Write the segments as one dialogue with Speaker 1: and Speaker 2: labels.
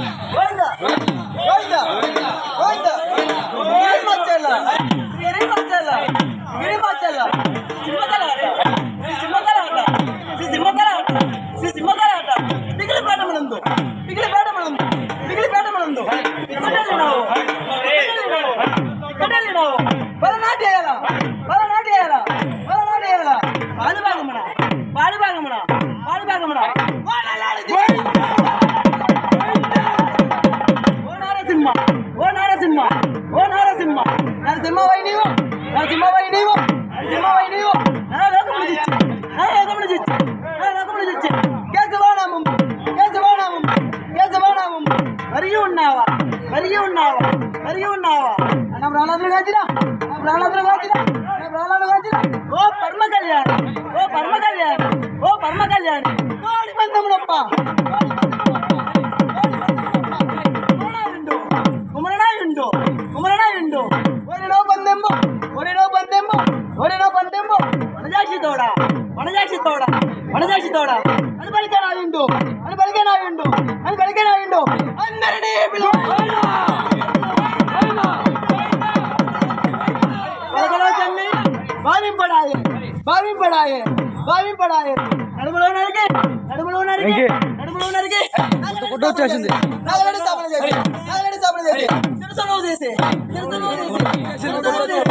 Speaker 1: Yeah. Narasimha why నీవు Narasimha why నీవు Narasimha why నీవు నా లోకములు చిచ్చి నా లోకములు చిచ్చి నా లోకములు చిచ్చి కేశవానామం కేశవానామం కేశవానామం మరియు ఉన్నావా మరియు ఉన్నావా మరియు ఉన్నావా నా ప్రాణాదులు కాచిన నా ప్రాణాదులు కాచిన నా ప్రాణాలు కాచిన ఓ పరమ కళ్యాణ ఓ పరమ కళ్యాణ ఓ పరమ కళ్యాణ కోడి పందములప్ప కోడి పందములప్ప వనజాక్షి తోడ అని పలికే నాయుండు అని పలికే నాయుండు అని పలికే నాయుండు అందరినీ పిలువ పలకలో తల్లి భావింపడాయే భావింపడాయే భావింపడాయే నడుములో నరికి నడుములో నరికి నడుములో నరికి
Speaker 2: ఫోటో వచ్చేసింది.
Speaker 1: నాగరెడ్డి స్థాపన చేసి నాగరెడ్డి స్థాపన చేసి సిరసలో తీసి సిరసలో తీసి సిరసలో తీసి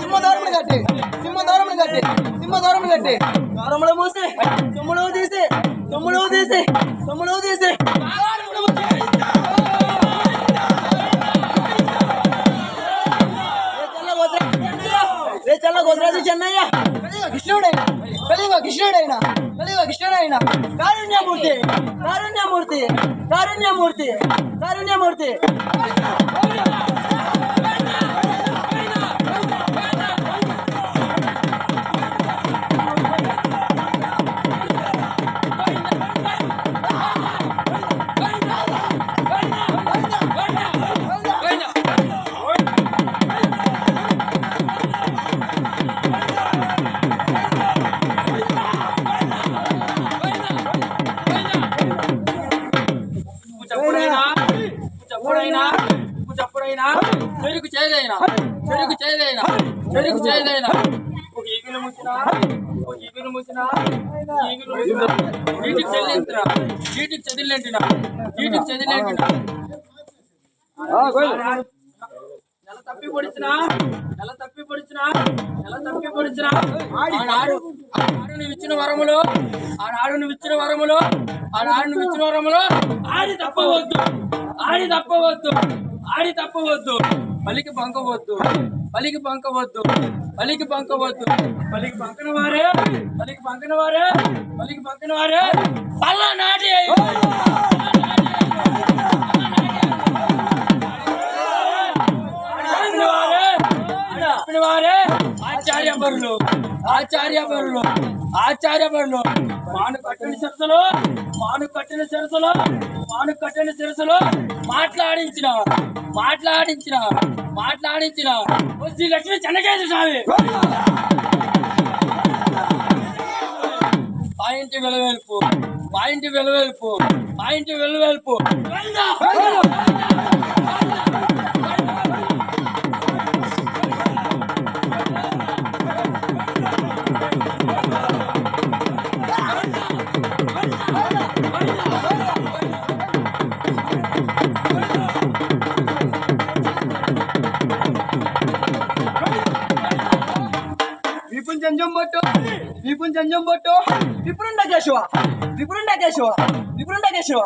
Speaker 1: సింహదారములు కట్టి సింహదారములు కట్టి సింహదారములు కట్టి దారములు మూసి సొమ్ములు తీసి సొమ్ములు తీసి సొమ్ములు తీసి. దారములు మూసి. రే చల్ల గోత్రాజు చెన్నయ్య? కలియుగ కృష్ణుడైన కలియుగ కృష్ణుడైన కలియుగ కృష్ణుడైన. కారుణ్యమూర్తి కారుణ్యమూర్తి కారుణ్యమూర్తి కారుణ్యమూర్తి.
Speaker 3: చెప్పుడైనా చెప్పుడైనా చెరుకు చేయదైనా చెరుకు చేయదైనా చెరుకు చేయదైనా ఒక ఈగులు ముసినా ఒక ఈగులు ముసినా ఈగులు ముసినా. వీటికి చెల్లించిన వీటికి చదిలేంటిన వీటికి చదిలేంటిన నెల తప్పి పొడిచినా నెల తప్పి పొడిచినా నెల తప్పి పొడిచినా. ఆనాడు ఆనాడు నువ్వు ఇచ్చిన వరములు ఆనాడు నువ్వు ఇచ్చిన వరములు ఆనాడు నువ్వు ఇచ్చిన వరములు ఆడి తప్పవద్దు. ఆడి తప్పవద్దు ఆడి తప్పవద్దు. పలికి బంకవద్దు పలికి బంకవద్దు పలికి బంకవద్దు. పలికి బంకన వారే పలికి బంకన వారే పలికి బంకన వారే పల్ల నాటి వారే ఆచార్య బరులు ఆచార్య బరులు ఆచార్య బరులు. మాను కట్టిన శిరసలు మాను కట్టిన శిరసలు మాను కట్టిన శిరసలు మాట్లాడించిన మాట్లాడించిన మాట్లాడించిన శ్రీ లక్ష్మి చెన్నకేశ్వర స్వామి. మా ఇంటి వెలవేల్పు మా ఇంటి వెలవేల్పు మా ఇంటి వెలవేల్పు వెళ్దా
Speaker 1: విపున్ జంజం బొట్టు విపున్ జంజం బొట్టు విపురుండ కేశవ విపురుండ కేశవ విపురుండ కేశవ